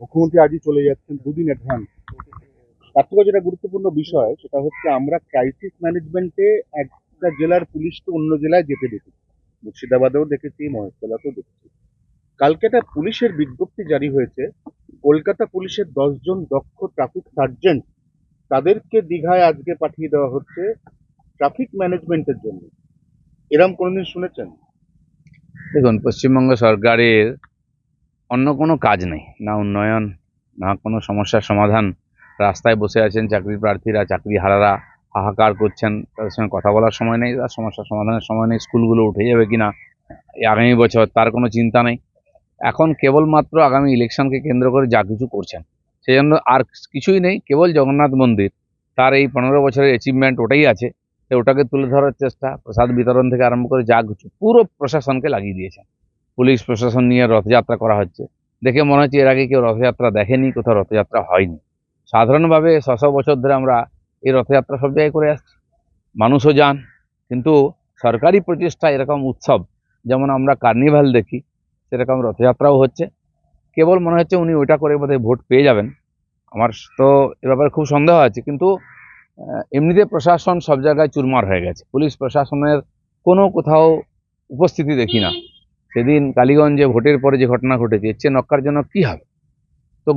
মুখ্যমন্ত্রী আজই চলে যাচ্ছেন দুদিন অ্যাডভান্স তার থেকে যেটা গুরুত্বপূর্ণ বিষয়, সেটা হচ্ছে আমরা ক্রাইসিস ম্যানেজমেন্টে একটা জেলার পুলিশকে অন্য জেলায় যেতে দেখেছি। মুর্শিদাবাদেও দেখেছি, মহেশতলাতেও দেখেছি। কালকে একটা পুলিশের বিজ্ঞপ্তি জারি হয়েছে, কলকাতা পুলিশের দশজন দক্ষ ট্রাফিক সার্জেন্ট তাদেরকে দীঘায় আজকে পাঠিয়ে দেওয়া হচ্ছে ট্রাফিক ম্যানেজমেন্টের জন্য। এরম কোনোদিন শুনেছেন? দেখুন, পশ্চিমবঙ্গ সরকারের অন্য কোনো কাজ নেই, না উন্নয়ন, না কোনো সমস্যার সমাধান। রাস্তায় বসে আছেন চাকরি প্রার্থীরা, চাকরি হারারা, হাহাকার করছেন, তাদের সঙ্গে কথা বলার সময় নেই, তার সমস্যার সমাধানের সময় নেই, স্কুলগুলো উঠে যাবে কিনা এই আগামী বছর তার কোনো চিন্তা নেই। এখন কেবলমাত্র আগামী ইলেকশনকে কেন্দ্র করে যা কিছু করছেন সেই জন্য আর কিছুই নেই, কেবল জগন্নাথ মন্দির। তার এই পনেরো বছরের অ্যাচিভমেন্ট ওটাই আছে তো ওটাকে তুলে ধরার চেষ্টা, প্রসাদ বিতরণ থেকে আরম্ভ করে যা কিছু, পুরো প্রশাসনকে লাগিয়ে দিয়েছেন। পুলিশ প্রশাসন নিয়ে রথযাত্রা করা হচ্ছে। দেখে মনে হচ্ছে এর আগে কেউ রথযাত্রা দেখেনি, কোথাও রথযাত্রা হয়নি। সাধারণভাবে ছশো বছর ধরে আমরা এই রথযাত্রা সব জায়গায় করে আসছি। মানুষও যান, কিন্তু সরকারি প্রচেষ্টা এরকম উৎসব, যেমন আমরা কার্নিভাল দেখি, সেরকম রথযাত্রাও হচ্ছে। কেবল মনে হচ্ছে উনি ওইটা করে বোধহয় ভোট পেয়ে যাবেন। আমার তো এ ব্যাপারে খুব সন্দেহ আছে, কিন্তু এমনিতে প্রশাসন সব জায়গায় চুরমার হয়ে গেছে। পুলিশ প্রশাসনের কোনো কোথাও উপস্থিতি দেখি না। সেদিন কালীগঞ্জে ভোটের পরে যে ঘটনা ঘটেছে এর চেয়ে নক্কার জন্য কী হবে? তো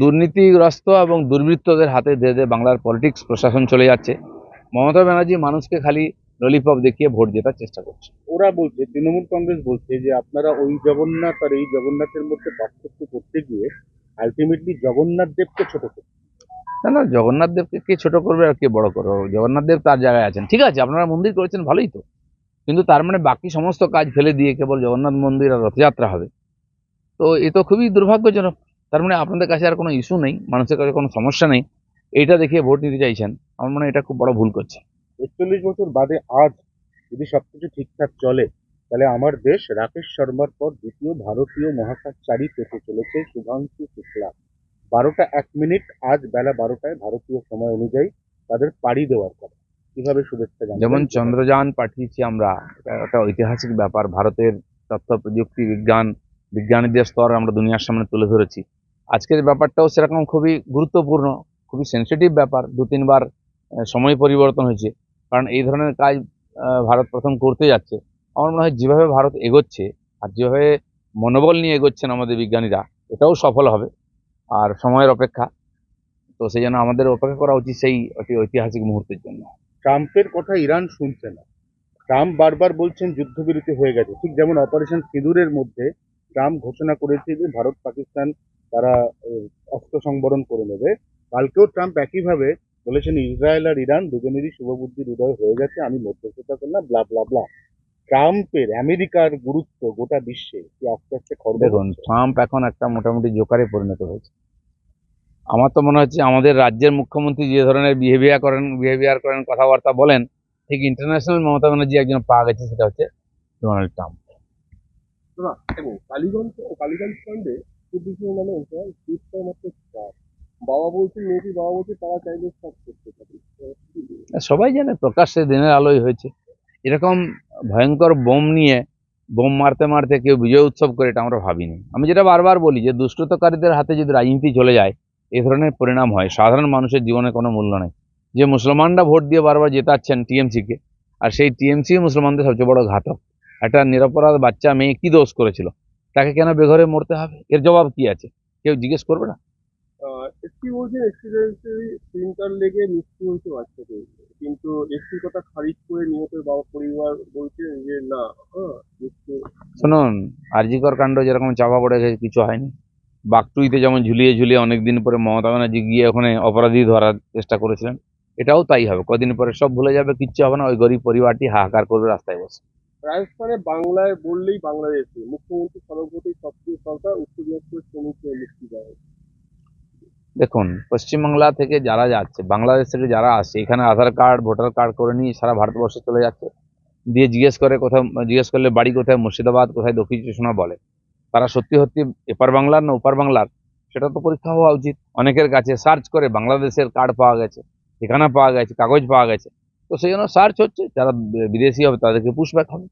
দুর্নীতিগ্রস্ত এবং দুর্বৃত্তদের হাতে ধীরে ধীরে বাংলার পলিটিক্স প্রশাসন চলে যাচ্ছে। মমতা ব্যানার্জি মানুষকে খালি ললিপপ দেখিয়ে ভোট জেতার চেষ্টা করছে। ওরা বলছে তৃণমূল কংগ্রেস বলছে যে আপনারা ওই জগন্নাথ আর এই জগন্নাথের মধ্যে পার্থক্য করতে গিয়ে আলটিমেটলি জগন্নাথ দেবকে ছোট করছে না না জগন্নাথ দেবকে কে ছোট করবে আর কে বড় করবে? জগন্নাথ দেব তার জায়গায় আছেন। ঠিক আছে আপনারা মন্দির করেছেন ভালোই তো। কিন্তু তার মানে বাকি সমস্ত কাজ ফেলে দিয়ে কেবল জগন্নাথ মন্দির আর রথযাত্রা হবে। তো এ তো খুবই দুর্ভাগ্যজনক। তার মানে আপনাদের কাছে আর কোনো ইস্যু নেই, মানুষের কাছে কোনো সমস্যা নেই। এইটা দেখিয়ে ভোট নিতে চাইছেন। আমার মনে এটা খুব বড় ভুল করছে। একচল্লিশ বছর বাদে আজ যদি সবকিছু ঠিকঠাক চলে, তাহলে আমার দেশ রাকেশ শর্মার পর দ্বিতীয় ভারতীয় মহাকাশচারী পেতে চলেছে শুভাংশু শুক্লা। বারোটা এক মিনিট, আজ বেলা বারোটায় ভারতীয় সময় অনুযায়ী তাদের পাড়ি দেওয়ার কথা। শুভেচ্ছা? যেমন চন্দ্রযান পাঠিয়েছি আমরা একটা ঐতিহাসিক ব্যাপার, ভারতের তথ্য, প্রযুক্তি, বিজ্ঞান, বিজ্ঞানীদের স্তর আমরা দুনিয়ার সামনে তুলে ধরেছি। আজকের ব্যাপারটাও সেরকম খুবই গুরুত্বপূর্ণ, খুবই সেন্সিটিভ ব্যাপার, দু তিনবার সময় পরিবর্তন হয়েছে। কারণ এই ধরনের কাজ ভারত প্রথম করতে যাচ্ছে। আমার মনে হয় যেভাবে ভারত এগোচ্ছে আর যেভাবে মনোবল নিয়ে এগোচ্ছেন আমাদের বিজ্ঞানীরা, এটাও সফল হবে আর সময়ের অপেক্ষা। তো সেই জন্য আমাদের অপেক্ষা করা উচিত সেই অতি ঐতিহাসিক মুহূর্তের জন্য। ট্রাম্পের কথা ইরান শুনছে না। ট্রাম্প বারবার বলছেন যুদ্ধবিরতি হয়ে গেছে। ঠিক যেমন অপারেশন সিঁদুরের মধ্যে ট্রাম্প ঘোষণা করেছে যে ভারত পাকিস্তান তারা অস্ত্র সংবরণ করে নেবে। কালকেও ট্রাম্প একইভাবে বলেছেন ইসরায়েল আর ইরান দুজনেরই শুভবুদ্ধির উদয় হয়ে গেছে আমি মধ্যস্থতা করলাম ব্লা ব্লা ব্লা ট্রাম্পের আমেরিকার গুরুত্ব গোটা বিশ্বে কি আস্তে আস্তে খর্ব দেখুন ট্রাম্প এখন একটা মোটামুটি জোকারে পরিণত হয়েছে। আমার তো মনে হচ্ছে আমাদের রাজ্যের মুখ্যমন্ত্রী যে ধরনের বিহেভিয়ার করেন বিহেভিয়ার করেন কথাবার্তা বলেন ঠিক ইন্টারন্যাশনাল মমতা ব্যানার্জি একজন পাওয়া গেছে সেটা হচ্ছে ডোনাল্ড ট্রাম্প না এবং কালীগঞ্জ কালীগঞ্জ কাণ্ডে চব্বিশ মানুষ চিৎকার মাত্র চার। বাবা বলছে মেয়েটি বাবা বলছে তারা চাইলে সব করতে আর সবাই জানে প্রকাশ্যে দিনের আলোয় হয়েছে। এরকম ভয়ঙ্কর বোম নিয়ে বোম মারতে মারতে কেউ বিজয় উৎসব করে এটা আমরা ভাবিনি। আমি যেটা বারবার বলি যে দুষ্টতাকারীদের হাতে যদি রাজনীতি চলে যায় এই ধরনের পরিণাম হয়। সাধারণ মানুষের জীবনে কোনো মূল্য নেই। যে মুসলমানরা ভোট দিয়ে বারবার জেতাচ্ছেন টিএমসিকে আর সেই টিএমসি মুসলমানদের সবচেয়ে বড় ঘাতক। একটা নিরপরাধ বাচ্চা মেয়ে কি দোষ করেছিল? তাকে কেন বেঘরে মরতে হবে? এর জবাব কি আছে? কেউ জিজ্ঞেস করবে না? প্রিন্টার লেগে মৃত্যু হয়েছে কিন্তু কথা খারিজ করে নিহতের বাবা পরিবার বলছে যে না হ্যাঁ শুনুন আরজিকর কাণ্ড যেরকম চাপা পড়ে গেছে কিছু হয়নি। বাগটুইতে যেমন ঝুলিয়ে ঝুলিয়ে অনেক দিন পরে মমতা ব্যানার্জি গিয়ে ওখানে অপরাধী ধরার চেষ্টা করেছিলেন এটাও তাই হবে। কদিন পরে সব ভুলে যাবে কিচ্ছু হবে না ওই গরিব পরিবারটি হাহাকার করবে রাস্তায় বসে। রাজস্থানে বাংলায় বললেই বাংলাদেশে মুখ্যমন্ত্রী সর্বপ্রতি সক্রিয় সরকার উত্তর শ্রমিকদের মুক্তি দেয় দেখুন পশ্চিমবাংলা থেকে যারা যাচ্ছে বাংলাদেশ থেকে যারা আসছে এখানে আধার কার্ড ভোটার কার্ড করে নিয়ে সারা ভারতবর্ষে চলে যাচ্ছে দিয়ে জিজ্ঞেস করে কোথাও জিজ্ঞেস করলে বাড়ি কোথায় মুর্শিদাবাদ কোথায় দক্ষিণ চব্বিশ বলে। তারা সত্যি সত্যি এপার বাংলার না ওপার বাংলার? সেটা তো পরীক্ষা হওয়া উচিত। অনেকের কাছে সার্চ করে বাংলাদেশের কার্ড পাওয়া গেছে, ঠিকানা পাওয়া গেছে, কাগজ পাওয়া গেছে। তো সেই জন্য সার্চ হচ্ছে, যারা বিদেশি হবে তাদেরকে পুষব্যাক হবে।